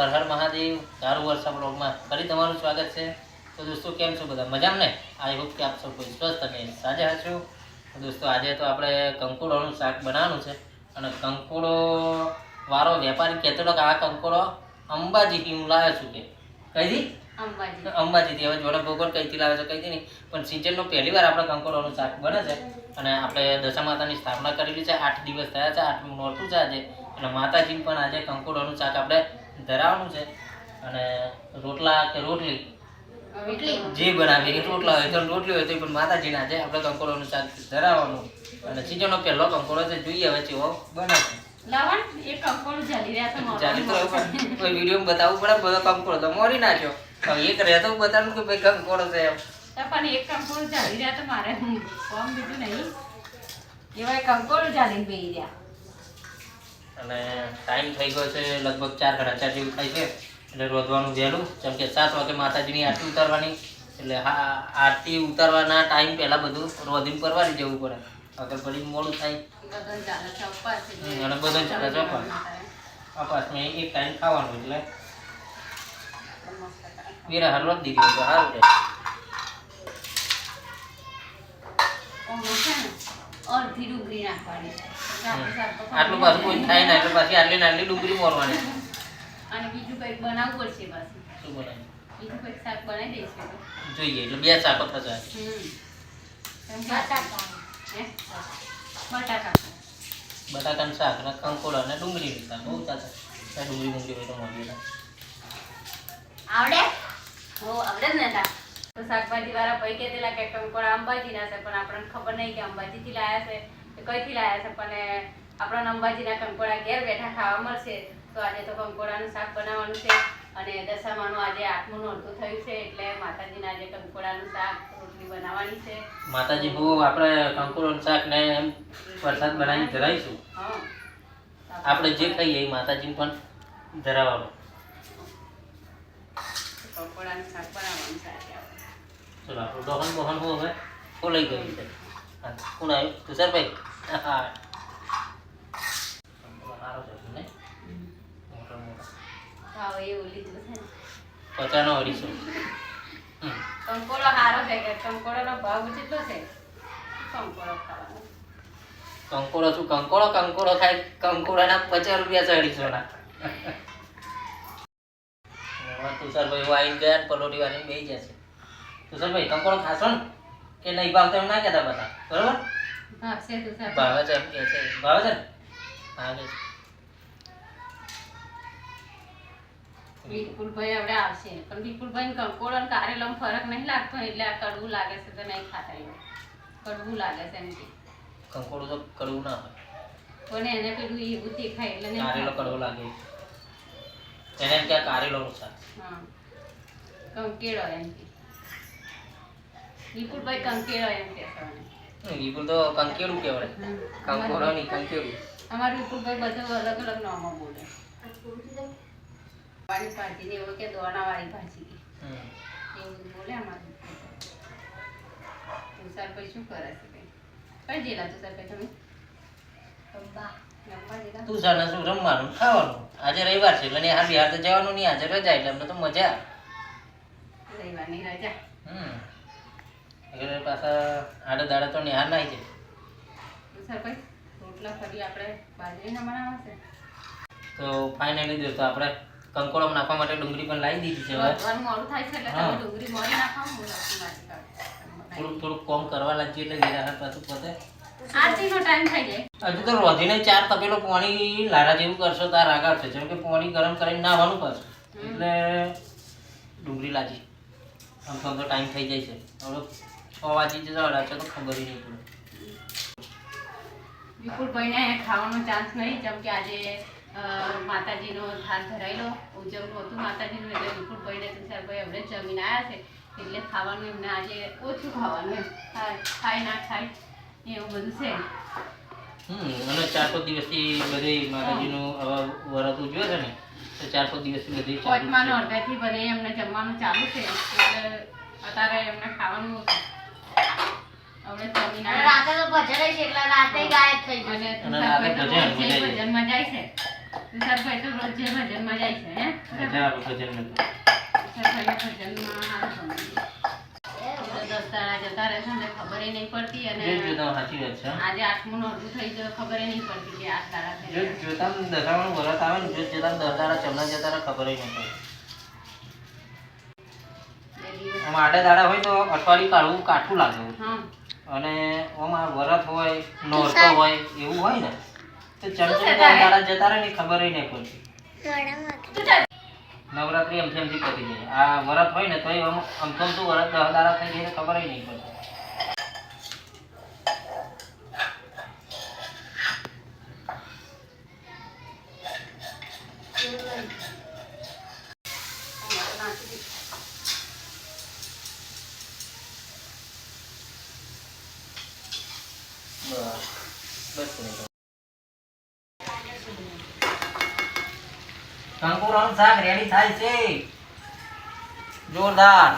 હર હર મહાદેવ ધારું વર્ષા બ્લોગમાં ફરી તમારું સ્વાગત છે. તો દોસ્તો કેમ છો બધા? મજામાં ને? આઈ હોપ કે આપ સૌ કોઈ સ્વસ્થ અને સાજા હશો. દોસ્તો આજે તો આપણે કંકોડોનું શાક બનાવવાનું છે. અને કંકોડો વાળો વેપારી કહેતો હતો કે આ કંકોડો અંબાજીથી હું લાવ્યો છું કે. કઈથી? અંબાજી. અંબાજીથી. હવે જોડે ભોગોળ કઈથી લાવે છે કઈથી નહીં. પણ સિઝનનો પહેલી વાર આપણે કંકોડોનું શાક બને છે. અને આપણે દશા માતાની સ્થાપના કરેલી છે. આઠ દિવસ થયા છે. આઠમું નોરતું છે આજે. અને માતાજીને પણ આજે કંકોડોનું શાક આપણે ધરાવવાનું છે અને રોટલા કે રોટલી જે બનાવી કે રોટલા હોય તો રોટલી હોય તો પણ માતાજીના છે. આપણે કંકોડોનું શાક ધરાવવાનું. અને સિઝનનો પહેલો કંકોડો છે જોઈએ હવે કેવો બને છે લવણ એ કંકોડું જલી રહ્યા તો મોઢામાં ચાલી રહ્યા તો મારે કોમ બીજું નહીં એવાય કંકોડું જલીને બેહી રહ્યા અને ટાઈમ થઈ ગયો છે લગભગ ચાર સાડા ચાર જેવું થાય છે. એટલે રોધવાનું વહેલું જેમ કે સાત વાગે માતાજીની આરતી ઉતારવાની. એટલે હા આરતી ઉતારવાના ટાઈમ પહેલાં બધું રોધીને પરવારી જવું પડે. અગર પછી મોડું થાય. અને બધાને ચાલે છે અપાસ અપાસમાં એક ટાઈમ ખાવાનું એટલે. વેરા હાર દીધી તો સારું રહે. છે અડધી ડુંગળી નાખવાની. આટલું પાછું કોઈ થાય ને એટલે પાછી આટલી ને આટલી ડુંગળી મોરવાની. અને બીજું કંઈક બનાવવું પડશે પાછું. શું બનાવ્યું બીજું કંઈક શાક બનાવી દઈશું. જોઈએ એટલે બે શાકો થશે. બટાકા હે? બટાકા. બટાકાનું શાક ને કંકોડ અને ડુંગળીનું શાક બહુ ચાલે ડુંગળી ડુંગળી હોય તો મોરવી આવડે? હો આવડે જ ને તા શાકભાજી વાળા ભાઈ કહેતેલા કે કંકોડા અંબાજીના છે પણ આપણને ખબર નહીં કે અંબાજીથી લાયા છે કે કઈથી લાયા છે પણ આપણને અંબાજીના કંકોડા ઘેર બેઠા ખાવા મળશે. તો આજે તો કંકોડાનું શાક બનાવવાનું છે અને દશામાનું આજે આઠમું નોરતું થયું છે એટલે માતાજીના આજે કંકોડાનું શાક રોટલી બનાવવાની છે. માતાજી બહુ આપણે કંકુરોનું શાક ને એમ પ્રસાદ બનાવી ધરાવીશું? આપણે જે ખાઈએ એ માતાજીને પણ ધરાવવાનું. કંકોડાનું શાક બનાવવાનું છે. ચલો આપણું દોહન બોહન હો હવે ખોલાઈ ગયું છે કોણ આવ્યું તુષારભાઈ હા સારો છે પચાનો અઢીસો. કંકોડો સારો કે કંકોડોનો ભાવ કેટલો છે કંકોડો ખાવાનો કંકોડો શું કંકોડો કંકોડો ખાય કંકોડાના પચાસ રૂપિયા છે અઢીસો ના તુષારભાઈ વાઈન ગયા પલોટી વાળીને બે જશે તુષારભાઈ કંકોડો ખાશો ને? કે નહીં ભાવતો એમ ના કહેતા બધા. બરોબર? ભાવશે ભાવે છે એમ કે છે. ભાવે છે ભાવે છે. વિપુલભાઈ હવે આવશે. પણ વિપુલભાઈ કંકોડો અને કારેલામાં ફરક નહીં લાગતો એટલે આ કડવું લાગે છે તો નહીં ખાતા એવું કડવું લાગે છે એમ કે. કંકોડો તો કડવું ના હોય. પણ એને પેલું એવું દેખાય એટલે નહીં કારેલો. કડવો લાગે. એને એમ કે આ કારેલોનું હા. કંકેળો એમ કે. વિપુલભાઈ કંકેળો એમ કહેવાય હમ, વિપુલ તો કંકેડું કહેવાય. કંકોરો નહીં કંકેડું અમારું વિપુલભાઈ બધું અલગ અલગ નામો બોલે. વાળી ભાજી ને એવું કે દોણા વાળી ભાજી હમ. એવું બોલે અમારું તુષારભાઈ શું કરે છે કઈ? જેલા તુષારભાઈ તમે? રમવા. જેલા? શું રમવાનું? ખાવાનું? આજે રવિવાર છે એટલે હાર બિહાર તો જવાનું નહીં આજે રજા એટલે અમને તો મજા રવિવારની રજા. હમ. એટલે પાછા આડે દાડે તો નિહાર નાઈ છે તુષારભાઈ રોટલા ફરી આપણે બાજરીના બનાવવા છે તો ફાઇનલી દોસ્તો આપણે કંકોડમ નાખવા માટે ડુંગળી પણ લાવી દીધી છે હવે. મોડું થાય છે એટલે તમે ડુંગળી મોડી નાખો હું. થોડુંક થોડુંક કોમ કરવા લાગીએ એટલે નિરાહત પાછું પતે. આરતીનો ટાઈમ થઈ જાય. હજુ તો રોધીને ચાર તપેલો પાણી લારા જેવું કરશો તાર આગળ છે જેમ કે પાણી ગરમ કરીને નાવાનું પડશે એટલે ડુંગળી લાજી આમ તો ટાઈમ થઈ જાય છે. હવે વાગી જશે અઢાર છે તો ખબર ય નહીં પડે વિપુલભાઈને ખાવાનો ચાન્સ નહીં જેમ કે આજે માતાજીનો થાળ ધરાયેલો ઉજવણું હતું માતાજીનું એટલે વિપુલભાઈને તુષારભાઈ હવે જમીન આવ્યા છે એટલે ખાવાનું એમને આજે ઓછું ખાવાનું ખાય ના ખાય એવું બધું છે. હમ અને ચાર પાંચ દિવસથી બધી માતાજીનું વરત ઉજવે છે ને તો ચાર પાંચ દિવસથી બધી જ પોચમાનો અડધાથી બધે એમને જમવાનું ચાલુ છે એટલે અત્યારે એમને ખાવાનું હવે જમીન અને આવ્યા રાતે તો ભજન છે એટલે રાતે ગાયબ થઈ જશે અને ભજન, માં જાય. છે. તુષારભાઈ તો રોજ જે ભજનમાં જાય છે હે? ભજન આવે ભજનમાં ખબર નહીં પડતી અને આજે આઠમું થઈ ખબર નહીં પડતી કે આઠ થઈ જોત ગયા. દશામાનું વરત આવે ને જોત જોતા દસ તારા ચમના જતા ખબર નહીં પડે બે આડે દાડા હોય તો અઠવાડિયું કાઢવું કાઠું લાગે. અને ઓમાં વરત હોય નોરતો હોય એવું હોય ને તો ચમચમ તારે? જતા રહે ને ખબર નહીં પડતી. નવરાત્રી. એમથી પતી જાય. આ વરત હોય ને તો આમ શું વરત દાડા થઈ જાય ખબર નહીં પડતી. કંકુરાનું શાક રેડી થાય છે. જોરદાર.